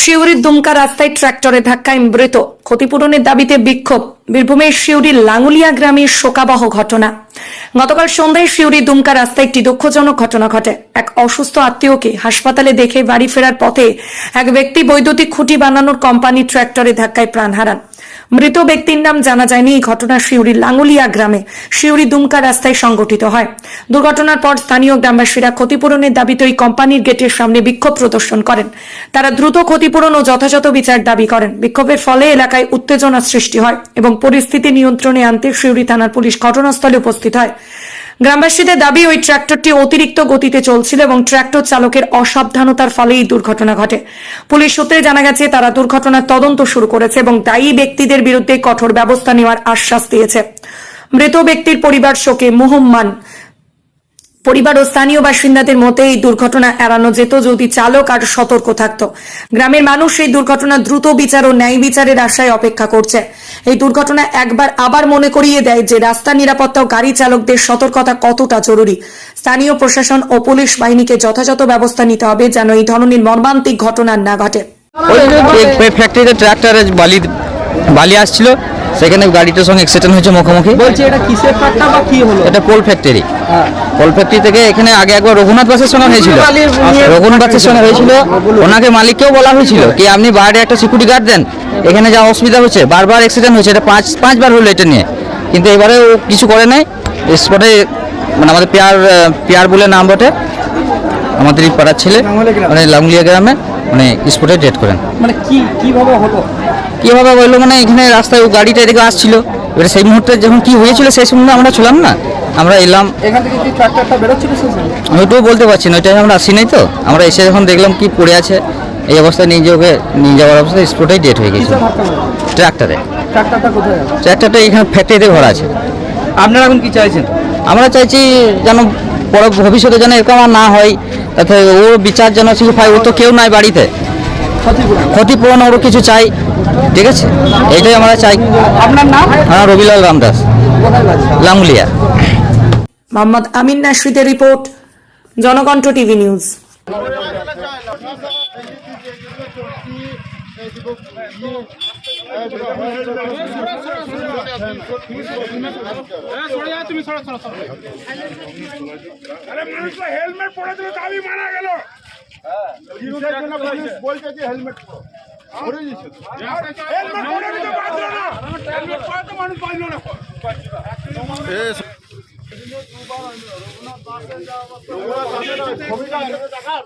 শিউরির দুমকা রাস্তায় ট্রাক্টরে ধাক্কায় মৃত। ক্ষতিপূরণের দাবিতে বিক্ষোভ। বীরভূমের শিউরির লাঙ্গুলিয়া গ্রামের শোকাবহ ঘটনা। গতকাল সন্ধ্যায় শিউরি দুমকা রাস্তায় একটি দুঃখজনক ঘটনা ঘটে। এক অসুস্থ আত্মীয়কে হাসপাতালে দেখে বাড়ি ফেরার পথে এক ব্যক্তি বৈদ্যুতিক খুঁটি বানানোর কোম্পানি ট্রাক্টরে ধাক্কায় প্রাণ হারান। মৃত ব্যক্তির নাম জানা যায়নি। এই ঘটনা শিউরির লাঙ্গুলিয়া গ্রামে শিউরি দুমকা রাস্তায় সংঘটিত হয়। দুর্ঘটনার পর স্থানীয় গ্রামবাসীরা ক্ষতিপূরণের দাবিতে ওই কোম্পানির গেটের সামনে বিক্ষোভ প্রদর্শন করেন। তারা দ্রুত ক্ষতিপূরণ ও যথাযথ বিচার দাবি করেন। বিক্ষোভের ফলে এলাকায় উত্তেজনা সৃষ্টি হয় এবং পরিস্থিতি নিয়ন্ত্রণে আনতে শিউরি থানার পুলিশ ঘটনাস্থলে উপস্থিত হয়। গ্রামবাসীদের দাবি, ওই ট্র্যাক্টরটি অতিরিক্ত গতিতে চলছিল এবং ট্র্যাক্টর চালকের অসাবধানতার ফলে এই দুর্ঘটনা ঘটে। পুলিশ সূত্রে জানা গেছে, তারা দুর্ঘটনার তদন্ত শুরু করেছে এবং দায়ী ব্যক্তিদের বিরুদ্ধে কঠোর ব্যবস্থা নেওয়ার আশ্বাস দিয়েছে। মৃত ব্যক্তির পরিবার শোকে, মুহম্মান পরিবার ও স্থানীয় বাসিন্দাদের মতে এই দুর্ঘটনা এড়ানো যেত যদি চালক আর সতর্ক থাকত। গ্রামের মানুষ এই দুর্ঘটনা দ্রুত বিচার ও ন্যায় বিচারের আশায় অপেক্ষা করছে। এই দুর্ঘটনা একবার আবার মনে করিয়ে দেয় যে রাস্তা নিরাপত্তা ও গাড়ি চালকদের সতর্কতা কতটা জরুরি। স্থানীয় প্রশাসন ও পুলিশ বাহিনীকে যথাযথ ব্যবস্থা নিতে হবে যেন এই ধরনের মর্মান্তিক ঘটনা না ঘটে। ফ্যাক্টরিতে ট্রাক্টরে বালি বালি আসছিল। সেখানে গাড়িটার সঙ্গে অ্যাক্সিডেন্ট হয়েছে মুখোমুখি। বলছি এটা কিসের ফ্যাক্টর বা কি হলো? এটা পোল ফ্যাক্টরি পোল ফ্যাক্টরি থেকে এখানে আগে একবার রঘুনাথ বাসের সঙ্গে হয়েছিল। রঘুনাথ বাসের সঙ্গে হয়েছিল। ওনাকে মালিককেও বলা হয়েছিল কি আপনি বাইরে একটা সিকিউরিটি গার্ড দেন। এখানে যা অসুবিধা হচ্ছে বারবার অ্যাক্সিডেন্ট হচ্ছে এটা পাঁচ পাঁচবার হলো এটা নিয়ে। কিন্তু এবারে ও কিছু করে নাই। স্পটে মানে আমাদের পেয়ার পেয়ার বলে নাম বটে। আমাদের এই পাড়ার ছেলে মানে লাঙ্গুলিয়া গ্রামে মানে স্পটে ডেট করেন। মানে কি কীভাবে হলো? কীভাবে বলল মানে এখানে রাস্তায় ও গাড়িটা এদিকে আসছিল। এবারে সেই মুহূর্তে যখন কি হয়েছিল সেই সময় আমরা ছিলাম না। আমরা এলাম। আমি ওইটাও বলতে পারছি না ওইটাই আমরা আসি নাই তো। আমরা এসে যখন দেখলাম কি পড়ে আছে এই অবস্থায় নিয়ে যে ওকে নিয়ে যাওয়ার অবস্থায় স্পটেই ডেট হয়ে গেছে ট্র্যাক্টরে ট্র্যাক্টরটা এখানে ফ্যাক্টরিতে ভরা আছে। আপনারা এখন কি চাইছেন? আমরা চাইছি যেন পরে ভবিষ্যতে যেন এরকম আর না হয়। ওর বিচার যেন ছিল পায় ও তো কেউ নাই বাড়িতে। ক্ষতিপূরণ ওর ওরও কিছু চাই ঠিক আছে? এটাই আমরা চাই। আপনার নাম? হ্যাঁ রবিলাল রামদাস লাঙ্গুলিয়া। মোহাম্মদ আমিন নাসরিদের রিপোর্ট জনকণ্ঠ টিভি নিউজ। তুমি সরো সরো সরো আরে মানুষ তো হেলমেট পরে দিলে মানা মানুষ দেখা